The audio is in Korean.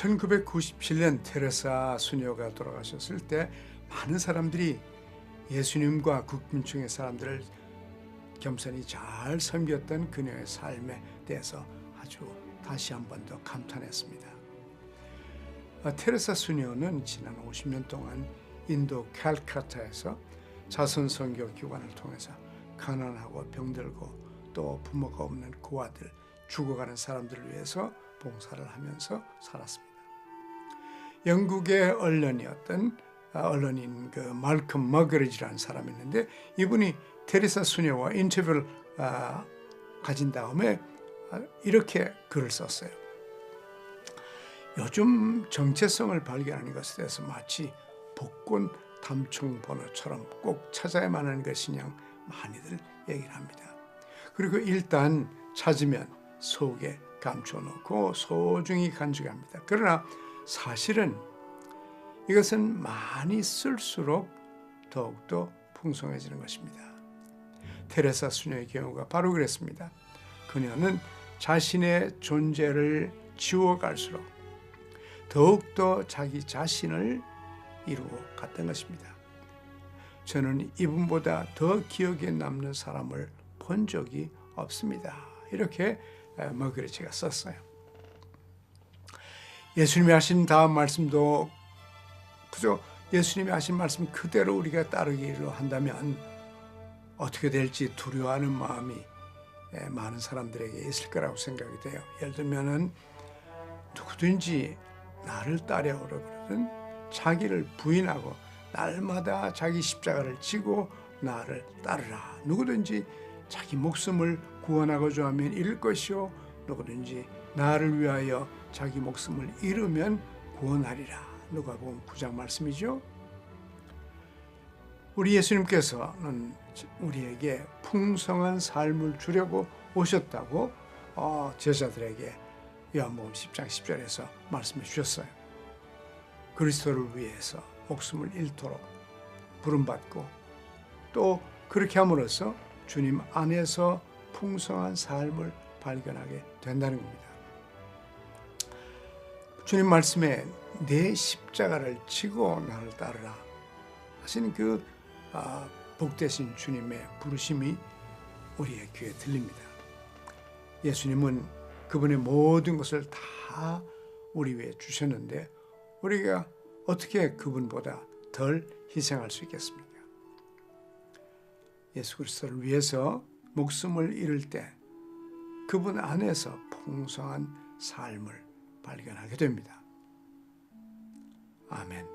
1997년 테레사 수녀가 돌아가셨을 때 많은 사람들이 예수님과 국민중의 사람들을 겸손히 잘 섬겼던 그녀의 삶에 대해서 아주 다시 한 번 더 감탄했습니다. 아, 테레사 수녀는 지난 50년 동안 인도 칼카타에서 자선 선교 기관을 통해서 가난하고 병들고 또 부모가 없는 고아들 죽어가는 사람들을 위해서 봉사를 하면서 살았습니다. 영국의 언론이었던 아, 언론인 그 말컴 머그리지라는 사람이 있는데 이분이 테레사 수녀와 인터뷰를 아, 가진 다음에 아, 이렇게 글을 썼어요. 요즘 정체성을 발견하는 것에 대해서 마치 복권 담총 번호처럼 꼭 찾아야만 하는 것이냐 많이들 얘기를 합니다. 그리고 일단 찾으면 속에 감춰놓고 소중히 간직합니다. 그러나 사실은 이것은 많이 쓸수록 더욱더 풍성해지는 것입니다. 테레사 수녀의 경우가 바로 그랬습니다. 그녀는 자신의 존재를 지워갈수록 더욱더 자기 자신을 이루어 갔던 것입니다. 저는 이분보다 더 기억에 남는 사람을 본 적이 없습니다. 이렇게 머그리치가 썼어요. 예수님이 하신 다음 말씀도 그저 예수님이 하신 말씀 그대로 우리가 따르기로 한다면 어떻게 될지 두려워하는 마음이 많은 사람들에게 있을 거라고 생각이 돼요. 예를 들면은 누구든지 나를 따르라고 그러든 자기를 부인하고 날마다 자기 십자가를 지고 나를 따르라. 누구든지 자기 목숨을 구원하고자 하면 잃을 것이요 누구든지 나를 위하여 자기 목숨을 잃으면 구원하리라. 누가복음 9장 말씀이죠. 우리 예수님께서는 우리에게 풍성한 삶을 주려고 오셨다고 어, 제자들에게 요한복음 10장 10절에서 말씀해 주셨어요. 그리스도를 위해서 목숨을 잃도록 부름받고 또 그렇게 함으로써 주님 안에서 풍성한 삶을 발견하게 된다는 겁니다. 주님 말씀에 내 십자가를 지고 나를 따르라 하신 그 아, 복되신 주님의 부르심이 우리의 귀에 들립니다. 예수님은 그분의 모든 것을 다 우리 위해 주셨는데 우리가 어떻게 그분보다 덜 희생할 수 있겠습니까? 예수 그리스도를 위해서 목숨을 잃을 때 그분 안에서 풍성한 삶을 발견하게 됩니다. 아멘.